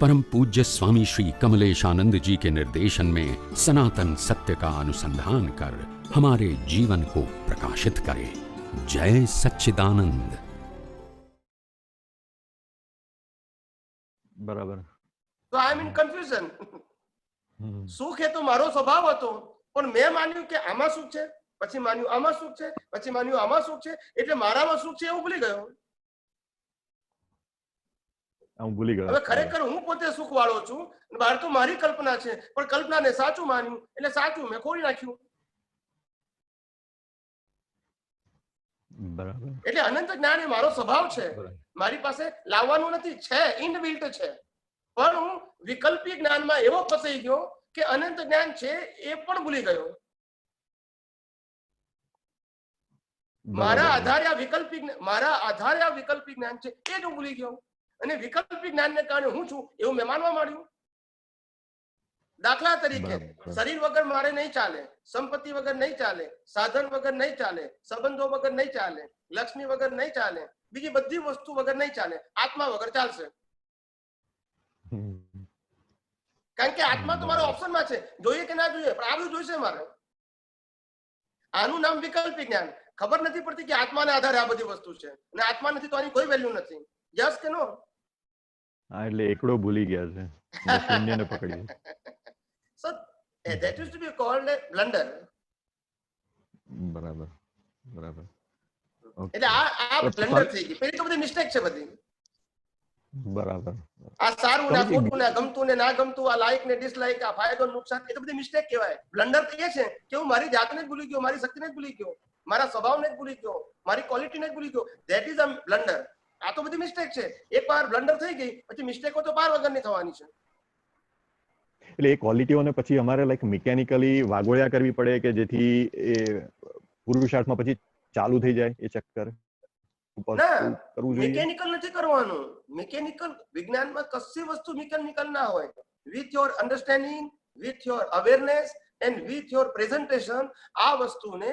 परम पूज्य स्वामी श्री कमलेशानंद जी के निर्देशन में सनातन सत्य का अनुसंधान कर हमारे जीवन को प्रकाशित करे जय सच्चिदानंद બરાબર તો આઈ એમ ઇન કન્ફ્યુઝન હમ. સુખ એ તો મારો સ્વભાવ હતો પણ મેં માન્યું કે આમાં સુખ છે પછી માન્યું આમાં સુખ છે પછી માન્યું આમાં સુખ છે એટલે મારામાં સુખ છે એવું ભૂલી ગયો આ હું ભૂલી ગયો હવે ખરેખર હું પોતે સુખ વાળો છું બહાર તો મારી કલ્પના છે. પણ કલ્પનાને સાચું માન્યું એટલે સાચું મેં ખોડી નાખ્યું. બરાબર. એટલે અનંત જ્ઞાન એ મારો સ્વભાવ છે. મારી પાસે લાવવાનું નથી છે ઇનબિલ્ટ છે. પણ હું વિકલ્પી જ્ઞાનમાં એવો ફસાઈ ગયો કે અનંત જ્ઞાન છે એ પણ ભૂલી ગયો. મારા. આધારે આ વિકલ્પી મારા આધારે આ વિકલ્પી જ્ઞાન છે એ જ હું ભૂલી ગયો. અને વિકલ્પી જ્ઞાનને કારણે હું છું એવું મેં માનવા માંડ્યું. દાખલા તરીકે શરીર વગર મારે નહીં ચાલે સંપત્તિ વગર નહીં ચાલે સાધન વગર નહીં ચાલે સંબંધો વગર નહીં ચાલે લક્ષ્મી વગર નહીં ચાલે બીજી બધી વસ્તુ વગર નહીં ચાલે આત્મા વગર ચાલશે. કારણ કે આત્મા તો મારો ઓપ્શનમાં છે જોઈએ કે ના જોઈએ પણ આ બધું જોઈશે મારે. આનું નામ વિકલ્પી જ્ઞાન. ખબર નથી પડતી કે આત્માને આધારે આ બધી વસ્તુ છે. અને આત્મા નથી તો આની કોઈ વેલ્યુ નથી. યસ કે નો હા એટલે એકડો ભૂલી ગયા છે. શૂન્યને પકડી so that used to be called blunder બરાબર બરાબર. એટલે આ આ બ્લન્ડર થઈ ગઈ પેલી તો બધી મિસ્ટેક છે બધી. બરાબર. આ સારું ને ખોટું ને ગમતું ને ના ગમતું આ લાઈક ને ડિસલાઈક આ ફાયદો નુકસાન એ તો બધી મિસ્ટેક કહેવાય. બ્લન્ડર તો એ છે કે હું મારી જાતને જ ભૂલી ગયો મારી શક્તિને જ ભૂલી ગયો મારા સ્વભાવને જ ભૂલી ગયો મારી ક્વોલિટીને જ ભૂલી ગયો. ધેટ ઇઝ અ બ્લન્ડર આ તો બધી મિસ્ટેક છે. એક વાર બ્લન્ડર થઈ ગઈ પછી મિસ્ટેકો તો પાર વગરની થવાની છે. એટલે એ ક્વોલિટીઓને પછી અમારે લાઈક મિકેનિકલી વાગોળ્યા કરવી પડે કે જેથી એ પુરુષાર્થમાં પછી ચાલુ થઈ જાય એ ચક્કર? મિકેનિકલ નથી કરવાનું. મિકેનિકલ વિજ્ઞાનમાં કશી વસ્તુ મિકેનિકલ ના હોય. With your understanding with your awareness and with your presentation આ વસ્તુને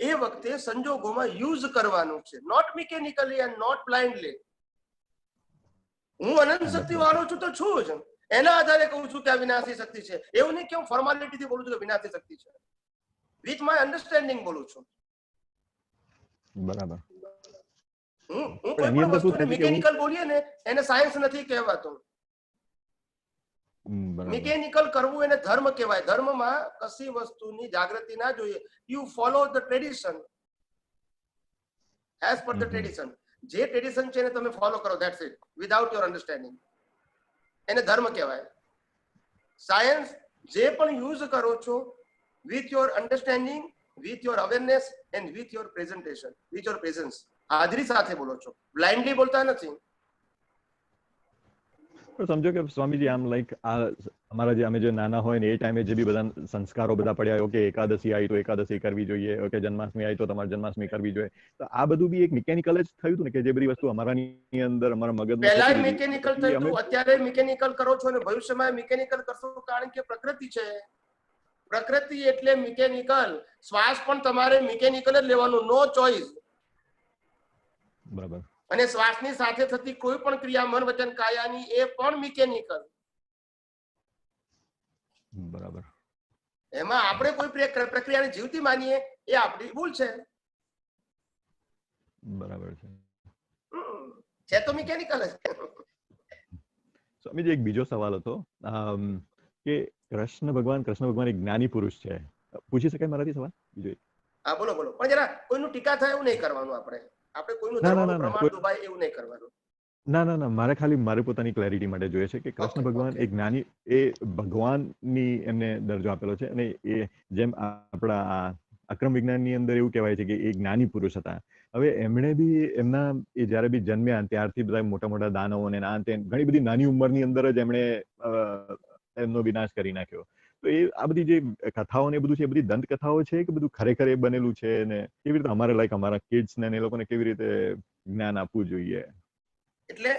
એ વખતે સંજોગોમાં યુઝ કરવાનું છે. Not mechanically and not blindly હું અનંત શક્તિ વાળો છું તો છું જ. એના આધારે કહું છું કે આ વિનાશી શક્તિ છે. એવું નહીં કે હું ફોર્માલિટી થી બોલું છું કે વિનાશી શક્તિ છે. વિથ માય અન્ડરસ્ટેન્ડિંગ બોલું છું. બરાબર. હું હું કોઈ પણ વસ્તુને મિકેનિકલ બોલીએ ને એને સાયન્સ નથી કહેવાતું. મિકેનિકલ કરવું એને ધર્મ કહેવાય. ધર્મમાં કશી વસ્તુની જાગૃતિ ના જોઈએ. You follow the tradition as per the tradition જે ટ્રેડિશન છે એને તમે ફોલો કરો. That's it without your understanding એને ધર્મ કહેવાય. સાયન્સ જે પણ યુઝ કરો છો with your understanding with your awareness and with your presentation with your presence હાજરી સાથે બોલો છો. બ્લાઇન્ડલી બોલતા નથી. પણ સમજો કે સ્વામીજી આમ લાઈક આ અમારા જે અમે જે નાના હોય ને એ ટાઈમે જે બી બધા સંસ્કારો બધા પડ્યા ઓકે એકાદશી આવી તો એકાદશી કરવી જોઈએ ઓકે જન્માષ્ટમી આવી તો તમારે જન્માષ્ટમી કરવી જોઈએ. તો આ બધું બી એક મિકેનિકલ જ થયું હતું ને કે જે બધી વસ્તુ અમારાની અંદર અમારા મગજ પહેલા મિકેનિકલ થયું અત્યારે મિકેનિકલ કરો છો ને ભવિષ્યમાં મિકેનિકલ કરશો કારણ કે પ્રકૃતિ છે. પ્રકૃતિ એટલે મિકેનિકલ શ્વાસ પણ તમારે મિકેનિકલ જ લેવાનું નો ચોઇસ બરાબર. અને શ્વાસની સાથે થતી કોઈ પણ ક્રિયા મન વચન કાયાની એ પણ મિકેનિકલ. બરાબર. એમાં આપણે કોઈ પ્રક- પ્રક્રિયાને જીવતી માનીએ એ આપણી ભૂલ છે. બરાબર છે. છે તો મિકેનિકલ જ. સ્વામીજી એક બીજો સવાલ હતો. કે કૃષ્ણ ભગવાન કૃષ્ણ ભગવાન એક જ્ઞાની પુરુષ છે. પૂછી શકાય મારાથી સવાલ? બીજો એક? હા બોલો બોલો. પણ જરા કોઈનું ટીકા થાય એવું નહીં કરવાનું આપણે. આપણે કોઈનું ધર્મનું પ્રમાણ દુભાય એવું નહીં કરવાનું. ના ના ના મારે ખાલી મારે પોતાની ક્લેરિટી માટે જોઈએ છે કે કૃષ્ણ ભગવાન. એક જ્ઞાની એ ભગવાનની એમને દરજ્જો આપેલો છે અને એ જેમ આપણા અક્રમ વિજ્ઞાનની અંદર એવું કહેવાય છે કે એ જ્ઞાની પુરુષ હતા. હવે એમણે બી એમના એ જ્યારે બી જન્મ્યા ત્યારથી બધા મોટા મોટા દાનવો ને ના તે ઘણી બધી નાની ઉંમરની અંદર જ એમણે એમનો વિનાશ કરી નાખ્યો. તો એ આ બધી જે કથાઓ ને બધું છે એ બધી દંત કથાઓ છે કે બધું ખરેખર એ બનેલું છે ને કેવી રીતે અમારે લાઈક અમારા કિડ્સ ને એ લોકોને કેવી રીતે જ્ઞાન આપવું જોઈએ? એટલે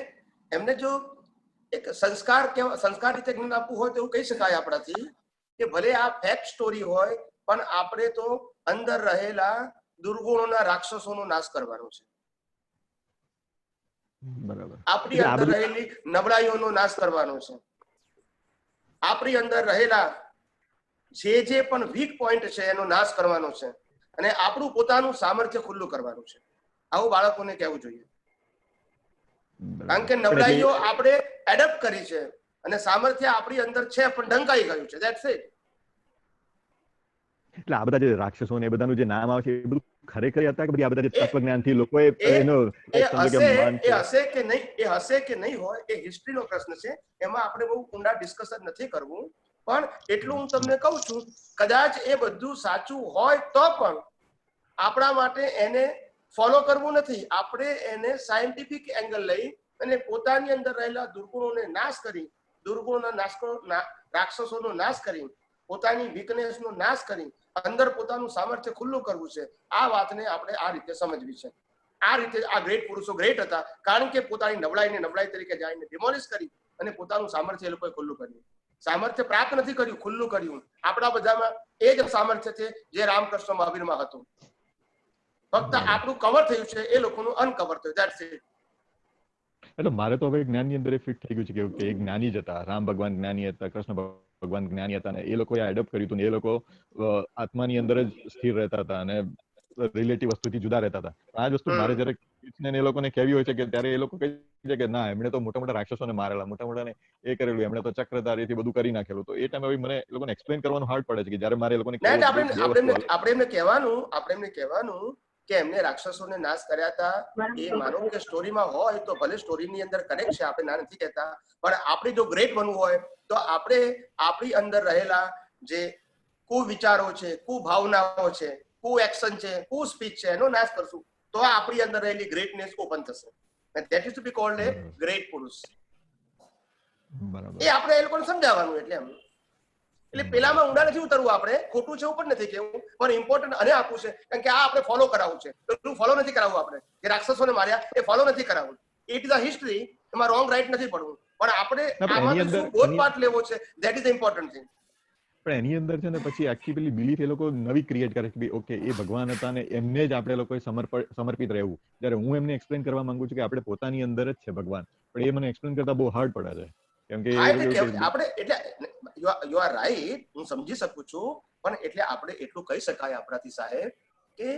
એમને જો એક સંસ્કાર કેવા સંસ્કાર રીતે જ્ઞાન આપવું હોય તો એવું કહી શકાય આપણાથી કે ભલે આ ફેક્ટ સ્ટોરી હોય પણ આપણે તો અંદર રહેલા દુર્ગુણોના રાક્ષસોનો નાશ કરવાનો છે. બરાબર. આપણી અંદર રહેલી નબળાઈઓનો નાશ કરવાનો છે. આપણી અંદર રહેલા જે જે પણ વીક પોઈન્ટ છે એનો નાશ કરવાનો છે. અને આપણું પોતાનું સામર્થ્ય ખુલ્લું કરવાનું છે. આવું બાળકોને કહેવું જોઈએ. કારણ કે નબળાઈઓ આપણે એડપ્ટ કરી છે અને સામર્થ્ય આપણી અંદર છે પણ ઢંકાઈ ગયું છે. ધેટ્સ ઇટ એટલે આ બધા જે રાક્ષસો ને એ બધાનું જે નામ આવે છે એ બધું ખરેખર હતા કે બધી આ બધા જે તત્વજ્ઞાનથી લોકોએ એ- એનો એ. હશે કે નહીં એ હશે કે નહીં હોય એ હિસ્ટ્રીનો પ્રશ્ન છે. એમાં આપણે બહુ ઊંડા ડિસ્કશન નથી કરવું. પણ એટલું હું તમને કહું છું, કદાચ એ બધું સાચું હોય તો પણ આપણા માટે એને ફોલો કરવું નથી. આપણે એને સાયન્ટિફિક એંગલ લઈ અને પોતાની અંદર રહેલા દુર્ગુણોને નાશ કરી, દુર્ગુણોના નાશ રાક્ષસોનો નાશ કરી, પોતાની વીકનેસનો નાશ કરી, અંદર પોતાનું સામર્થ્ય ખુલ્લું કરવું છે. આ વાતને આપણે આ રીતે સમજવી છે. આ રીતે આ ગ્રેટ પુરુષો ગ્રેટ હતા. કારણ કે પોતાની નબળાઈને નબળાઈ તરીકે જાણીને ડિમોલિશ કરી અને પોતાનું સામર્થ્ય એ લોકોએ ખુલ્લું કર્યું. સામર્થ્ય પ્રાપ્ત નથી કર્યું ખુલ્લું કર્યું. આપણા બધામાં એ જ સામર્થ્ય છે જે રામકૃષ્ણ મહાવીરમાં હતું. ફક્ત આપણું કવર થયું છે એ લોકોનું અનકવર થયું. દેટ્સ ઇટ એટલે મારે તો હવે જ્ઞાનની અંદર એ ફિટ થઈ ગયું છે કે એ જ્ઞાની જ હતા. રામ ભગવાન જ્ઞાની હતા કૃષ્ણ ભગવાન જ્ઞાની હતા અને એ લોકોએ એડપ્ટ કર્યું હતું ને એ લોકો આત્માની અંદર જ સ્થિર રહેતા હતા અને રિલેટિવ વસ્તુથી જુદા રહેતા હતા. આ જ વસ્તુ મારે જ્યારે એ લોકોને કહેવી હોય છે કે ત્યારે એ લોકો કહે છે કે ના એમણે તો મોટા મોટા રાક્ષસોને મારેલા મોટા મોટા એ કરેલું એમણે તો ચક્રધારીથી બધું કરી નાખેલું. તો એ ટાઈમે મને એ લોકોને એક્સપ્લેન કરવાનું હાર્ડ પડે છે કે જ્યારે મારે એ લોકોને આપણે કે એમને વસ્તુ આપણે એમને કહેવાનું આપણે એમને કહેવાનું કે એમને રાક્ષસોને નાશ કર્યા હતા. એ માનો કે સ્ટોરીમાં હોય તો ભલે સ્ટોરીની અંદર કનેક્ટ છે આપણે ના નથી કહેતા. પણ આપણે જો ગ્રેટ બનવું હોય તો આપણે આપણી અંદર રહેલા જે કુવિચારો છે કુભાવનાઓ છે કુ એક્શન છે કુ સ્પીચ છે એનો નાશ કરશું. તો આપણી અંદર રહેલી ગ્રેટનેસ ઓપન થશે. That is to be called a great પુરુષ બરાબર. એ આપણે એ લોકોને સમજાવવાનું એટલે એમ. એટલે પેલામાં ઊંડા નથી ઉતરવું આપણે ખોટું છે એવું પણ નથી કેવું પણ ઇમ્પોર્ટન્ટ અને આપવું છે. કારણ કે આ આપણે ફોલો કરાવવું છે. પેલું ફોલો નથી કરાવવું આપણે. જે રાક્ષસોને માર્યા એ ફોલો નથી કરાવવું. ઇટ ઇઝ અ હિસ્ટ્રી એમાં રોંગ રાઈટ નથી પડવું. પણ આપણે આમાં શું બોધ પાઠ લેવો છે ધેટ ઇઝ ઇમ્પોર્ટન્ટ થિંગ પણ એની અંદર છે ને પછી આખી પેલી બિલીફ એ લોકો નવી ક્રિએટ કરે કે ઓકે એ ભગવાન હતા ને એમને જ આપણે લોકોએ સમર્પિત રહેવું. જ્યારે હું એમને એક્સપ્લેન કરવા માંગુ છું કે આપણે પોતાની અંદર જ છે ભગવાન પણ એ મને એક્સપ્લેન કરતા બહુ હાર્ડ પડે છે. કેમ કે આપણે એટલે યુ આર રાઈટ હું સમજી શકું છું પણ એટલે આપણે એટલું કહી શકાય આપણાથી સાહેબ કે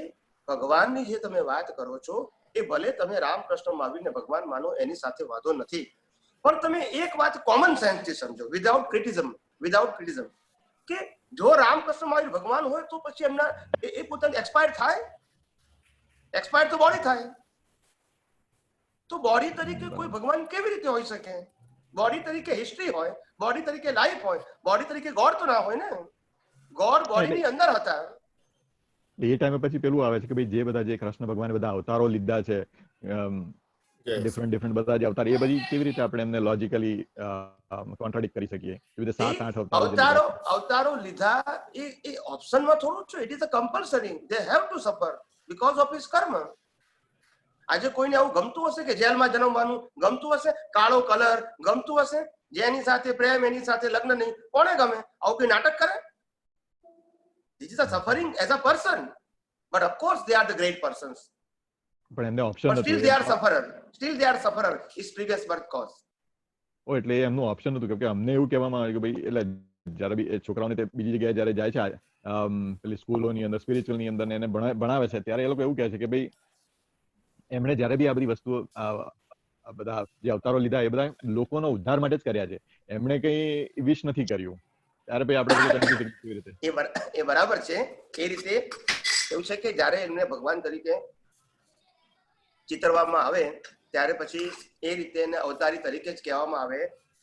ભગવાનની જે તમે વાત કરો છો એ ભલે તમે રામકૃષ્ણ માવીને ભગવાન માનો એની સાથે વાંધો નથી. પણ તમે એક વાત કોમન સેન્સથી સમજો વિધાઉટ ક્રિટિઝમ વિધાઉટ ક્રિટિઝમ કે જો રામકૃષ્ણ મહાવીર ભગવાન હોય તો પછી એમના એ- પોતાને એક્સપાયર થાય? એક્સપાયર તો બોડી થાય. તો બોડી તરીકે કોઈ ભગવાન કેવી રીતે હોઈ શકે? બોડી તરીકે હિસ્ટ્રી હોય બોડી તરીકે લાઈફ હોય બોડી તરીકે ગોડ તો ના હોય ને? ગોડ બોડીની અંદર હતા. એ ટાઈમે પછી પેલું આવે છે કે ભાઈ જે બધા જે કૃષ્ણ ભગવાને બધા અવતારો લીધા છે ડિફરન્ટ ડિફરન્ટ બધા જે અવતાર. એ બધી કેવી રીતે આપણે એમને લોજિકલી કોન્ટ્રાડિક્ટ કરી શકીએ? એવી રીતે સાત આઠ અવતાર અવતારો અવતારો લીધા એ એ ઓપ્શનમાં થોડું છે. It is a compulsory they have to suffer because of his karma આજે કોઈને આવું ગમતું હશે કે જેલમાં જન્મવાનું ગમતું હશે? કાળો કલર. ગમતું હશે? જેની સાથે પ્રેમ એની સાથે લગ્ન નહીં. કોને ગમે? આવું કોઈ નાટક કરે? This is a suffering as a person but of course they are the great persons પણ એમને option but still they are sufferer still they are sufferer is previous birth cause ઓ એટલે એમનું ઓપ્શન હતું કે અમને એવું કહેવામાં આવ્યું કે ભાઈ એટલે જ્યારે બી છોકરાઓને તે બીજી જગ્યાએ જ્યારે જાય છે પેલી સ્કૂલોની અંદર સ્પિરિચ્યુઅલની અંદર એને ભણાવે છે ત્યારે એ લોકો એવું કહે છે કે ભાઈ એમણે જ્યારે બી આ બધી વસ્તુઓ બધા જે અવતારો લીધા એ બધા લોકોનો ઉદ્ધાર માટે જ કર્યા છે. એમણે કઈ વિશ નથી કર્યું. ત્યારે ભાઈ આપણે એ બરાબર છે. એ રીતે એવું છે કે જ્યારે એમને ભગવાન તરીકે ચિતરવામાં આવે ત્યારે પછી એ રીતે એને અવતારી તરીકે જ કહેવામાં આવે.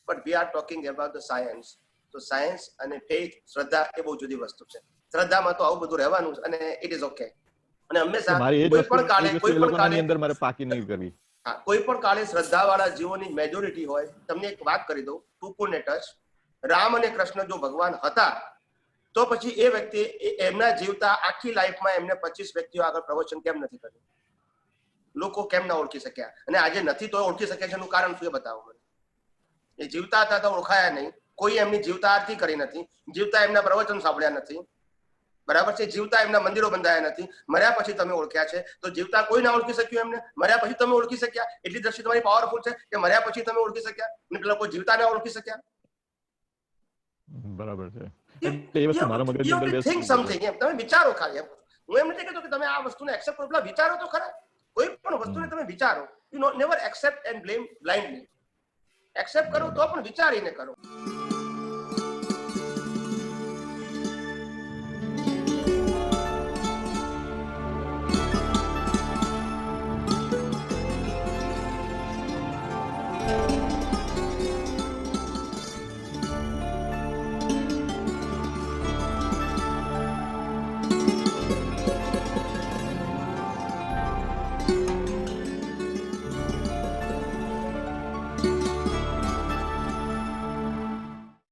But we are talking about the science તો સાયન્સ અને ફેથ શ્રદ્ધા એ બહુ જુદી વસ્તુ છે. શ્રદ્ધામાં તો આવું બધું રહેવાનું છે અને ઇટ ઇઝ ઓકે અને હંમેશા કોઈ પણ કાળે કોઈ પણ કાળે અંદર મારે પાકી નહીં કરવી. હા કોઈ પણ કાળે શ્રદ્ધાવાળા જીવોની મેજોરિટી હોય તમને એક વાત કરી દઉં ટૂંકું ને ટચ રામ અને કૃષ્ણ જો ભગવાન હતા તો પછી એ વ્યક્તિ એ- એમના જીવતા આખી લાઈફમાં એમને પચીસ વ્યક્તિઓ આગળ પ્રવચન કેમ નથી કર્યું? લોકો કેમ ના ઓળખી શક્યા? અને આજે નથી તો ઓળખી શકે છે એનું કારણ શું એ બતાવો મને. એ જીવતા હતા તો ઓળખાયા નહીં. કોઈ એમની જીવતા આરતી કરી નથી. જીવતા એમના પ્રવચન સાંભળ્યા નથી. બરાબર છે? જીવતા એમના મંદિરો બંધાયા નથી. મર્યા પછી તમે ઓળખ્યા છે. તો જીવતા કોઈ ના ઓળખી શક્યું એમને? મર્યા પછી તમે ઓળખી શક્યા? એટલી દ્રષ્ટિ તમારી પાવરફુલ છે કે મર્યા પછી તમે ઓળખી શક્યા? અને પેલા કોઈ જીવતા ના ઓળખી શક્યા? બરાબર છે. એ વસ્તુ મારા મગજની અંદર થિંક સમથિંગ એમ તમે વિચારો ખાલી હું એમ નથી કહેતો કે તમે આ વસ્તુને એક્સેપ્ટ કરો. પેલા વિચારો તો ખરા. કોઈ પણ વસ્તુને તમે વિચારો you know never accept and blame blindly accept કરો તો પણ વિચારીને કરો.